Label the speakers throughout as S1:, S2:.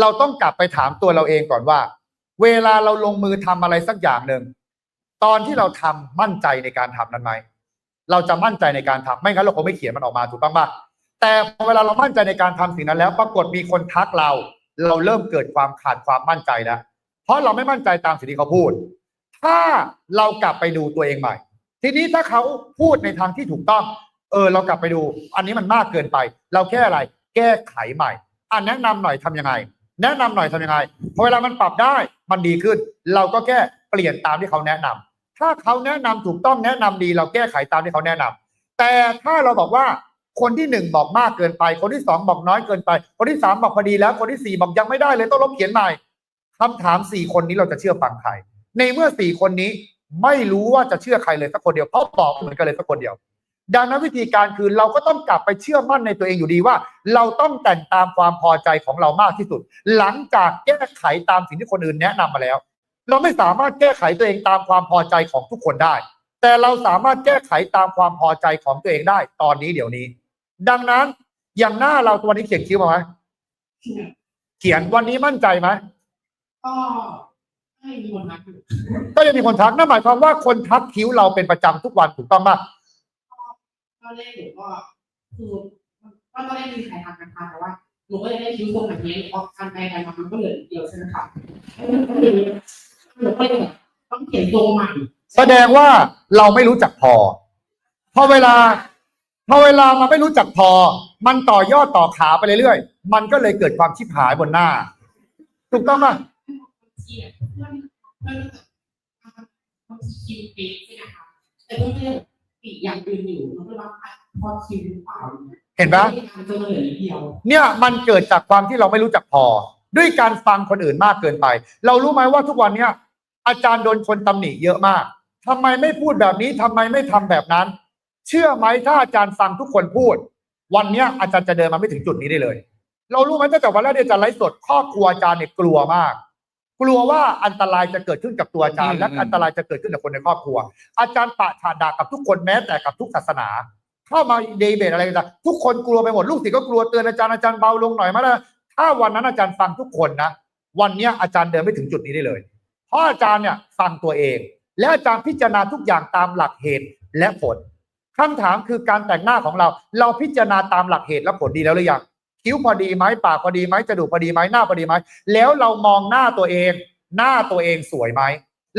S1: เราต้องกลับไปถามตัวเราเองก่อนว่า เวลาเราลงมือทำอะไรสักอย่างหนึ่งตอนที่เราทำมั่นใจในการทำนั้นไหมเราจะมั่นใจในการทำไม่งั้นเราคงไม่เขียนมันออกมาถูกต้องปะแต่พอเวลาเรามั่นใจในการทำสิ่งนั้นแล้ว ปรากฏมีคนทักเรา เราเริ่มเกิดความขาดความมั่นใจแล้วเพราะเราไม่มั่นใจตามสิ่งที่เขาพูด ถ้าเรากลับไปดูตัวเองใหม่ ทีนี้ถ้าเขาพูดในทางที่ถูกต้อง เออ เรากลับไปดู อันนี้มันมากเกินไป เราแค่อะไร แก้ไขใหม่อะแนะนำหน่อยทำยังไง แนะนำหน่อยทำยังไงพอเวลามันปรับได้มันดีขึ้น เราก็แค่เปลี่ยนตามที่เขาแนะนำถ้าเขาแนะนำถูกต้องแนะนำดี เราแก้ไขตามที่เขาแนะนำแต่ถ้าเราบอกว่าคนที่หนึ่งบอกมากเกินไป คนที่สองบอกน้อยเกินไป คนที่สามบอกพอดีแล้ว คนที่สี่บอกยังไม่ได้เลยต้องลบเขียนใหม่คำถามสี่คนนี้เราจะเชื่อฟังใครในเมื่อสี่คนนี้ไม่รู้ว่าจะเชื่อใครเลยสักคนเดียวเพราะบอกเหมือนกันเลยสักคนเดียว ดังนั้นวิธีการคือเราก็ต้องกลับไปเชื่อมั่นในตัวเองอยู่ดีว่า เราต้องแต่งตามความพอใจของเรามากที่สุด หลังจากแก้ไขตามสิ่งที่คนอื่นแนะนำมาแล้ว เราไม่สามารถแก้ไขตัวเองตามความพอใจของทุกคนได้ แต่เราสามารถแก้ไขตามความพอใจของตัวเองได้ ตอนนี้เดี๋ยวนี้ ดังนั้นอย่างหน้าเราตัวนี้เขียนคิ้วมาไหมเขียนวันนี้มั่นใจไหม
S2: ก็ไม่มีคนทักอยู่
S1: ก็ยังมีคนทักนั่นหมายความว่าคนทักคิ้วเราเป็นประจำทุกวันถูกต้องปะ
S2: ก็เล่นหนูก็คือก็ตอนแรกมีใครทำกันค่ะแต่ว่าหนูก็ยังได้คิ้วตรงแบบนี้พอทำไปกันมามันก็เหลือนิดเดียวใช่ไหมคะหนูก็เลยแบบต้องเขียนตรงใหม่
S1: แสดงว่าเราไม่รู้จักพอพอเวลาพอเวลามันไม่รู้จักพอ มันต่อยอดต่อขาไปเรื่อยๆ มันก็เลยเกิดความชิบหายบนหน้า ถูกต้องปะ
S2: เขียนเพื่อนเพื่อนต้องคิวปีใช่ไหมคะแต่เพื่อน เพื่อนปีอย่างอื่นอยู่มันก็ว่าพอคิวหรือเปล่า
S1: เห็นปะ
S2: มันจะเหลือนิดเดียว
S1: เนี่ยมันเกิดจากความที่เราไม่รู้จักพอ ด้วยการฟังคนอื่นมากเกินไป เรารู้ไหมว่าทุกวันเนี้ยอาจารย์โดนคนตำหนิเยอะมากทำไมไม่พูดแบบนี้ทำไมไม่ทำแบบนั้น เชื่อไหมถ้าอาจารย์ฟังทุกคนพูด วันเนี้ยอาจารย์จะเดินมาไม่ถึงจุดนี้ได้เลย เรารู้ไหมตั้งแต่วันแรกที่อาจารย์ไลฟ์สดครอบครัวอาจารย์เนี่ยกลัวมาก กลัวว่าอันตรายจะเกิดขึ้นกับตัวอาจารย์และอันตรายจะเกิดขึ้นกับคนในครอบครัว อาจารย์ปะฉาดากับทุกคนแม้แต่กับทุกศาสนา เข้ามาเดเบตอะไรต่างๆทุกคนกลัวไปหมดลูกศิษย์ก็กลัวเตือนอาจารย์อาจารย์เบาลงหน่อยมาแล้วถ้าวันนั้นอาจารย์ฟังทุกคนนะวันเนี้ยอาจารย์เดินไม่ถึงจุดนี้ได้เลยเพราะอาจารย์เนี่ยฟังตัวเอง และอาจารย์พิจารณาทุกอย่างตามหลักเหตุและผลคำถามคือการแต่งหน้าของเรา เราพิจารณาตามหลักเหตุและผลดีแล้วหรือยัง คิ้วพอดีไหมปากพอดีไหมจมูกพอดีไหมหน้าพอดีไหมแล้วเรามองหน้าตัวเอง หน้าตัวเองสวยไหม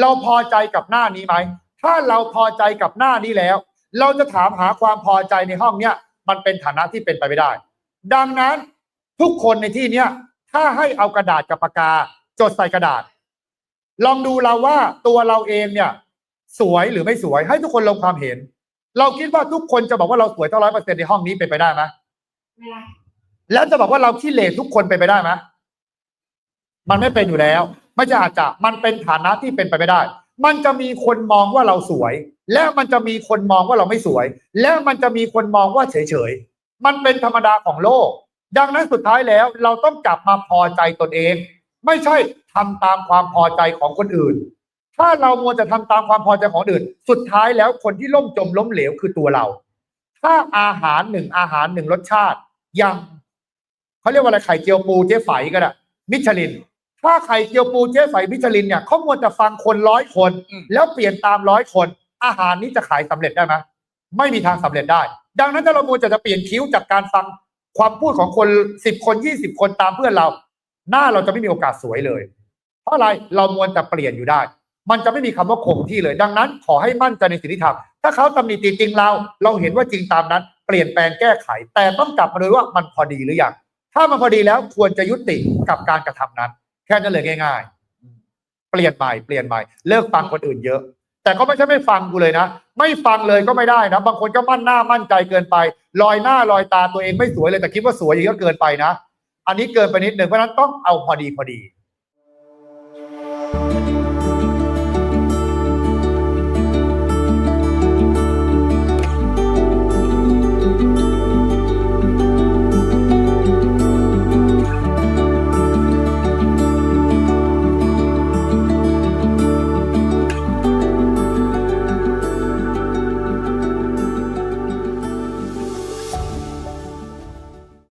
S1: เราพอใจกับหน้านี้ไหมถ้าเราพอใจกับหน้านี้แล้ว เราจะถามหาความพอใจในห้องเนี้ยมันเป็นฐานะที่เป็นไปไม่ได้ ดังนั้นทุกคนในที่เนี้ยถ้าให้เอากระดาษกับปากกา จดใส่กระดาษ ลองดูเราว่าตัวเราเองเนี่ย สวยหรือไม่สวยให้ทุกคนลงความเห็น เราคิดว่าทุกคนจะบอกว่าเราสวยเท่าร้อยเปอร์เซ็นในห้องนี้เป็นไปได้ไหม
S2: ไม่ได้
S1: แล้วจะบอกว่าเราขี้เหร่ทุกคนเป็นไปได้ไหมมันไม่เป็นอยู่แล้ว ไม่ใช่อาจจะมันเป็นฐานะที่เป็นไปไม่ได้ มันจะมีคนมองว่าเราสวย และมันจะมีคนมองว่าเราไม่สวย และมันจะมีคนมองว่าเฉยๆมันเป็นธรรมดาของโลก ดังนั้นสุดท้ายแล้วเราต้องกลับมาพอใจตนเอง ไม่ใช่ทำตามความพอใจของคนอื่น ถ้าเรามัวจะทำตามความพอใจของอื่น สุดท้ายแล้วคนที่ล่มจมล้มเหลวคือตัวเรา ถ้าอาหารหนึ่งอาหารหนึ่งรสชาติย่าง เขาเรียกว่าอะไรไข่เจียวปูเจ๊ไฝก็ได้มิชลิน ถ้าไข่เจียวปูเจ๊ไฝมิชลินเนี่ยเขามัวแต่ฟังคนร้อยคน แล้วเปลี่ยนตามร้อยคน อาหารนี้จะขายสำเร็จได้ไหมไม่มีทางสำเร็จได้ ดังนั้นถ้าเรามัวจะจะเปลี่ยนคิ้วจากการฟังความพูดของคนสิบคนยี่สิบคนตามเพื่อนเรา หน้าเราจะไม่มีโอกาสสวยเลย เพราะอะไรเรามัวแต่เปลี่ยนอยู่ได้ มันจะไม่มีคำว่าคงที่เลย ดังนั้นขอให้มั่นใจในสิ่งที่ทำถ้าเขาตำหนิติจริงเรา เราเห็นว่าจริงตามนั้น เปลี่ยนแปลงแก้ไข แต่ต้องกลับมาดูว่ามันพอดีหรือยัง ถ้ามันพอดีแล้วควรจะยุติกับการกระทำนั้น แค่นั้นเลยง่าย ๆ เปลี่ยนใหม่เปลี่ยนใหม่เลิกฟังคนอื่นเยอะ แต่ก็ไม่ใช่ไม่ฟังกูเลยนะ ไม่ฟังเลยก็ไม่ได้นะ บางคนก็มั่นหน้ามั่นใจเกินไป ลอยหน้าลอยตาตัวเองไม่สวยเลยแต่คิดว่าสวยอย่างก็เกินไปนะ อันนี้เกินไปนิดหนึ่งเพราะฉะนั้นต้องเอาพอดีพอดี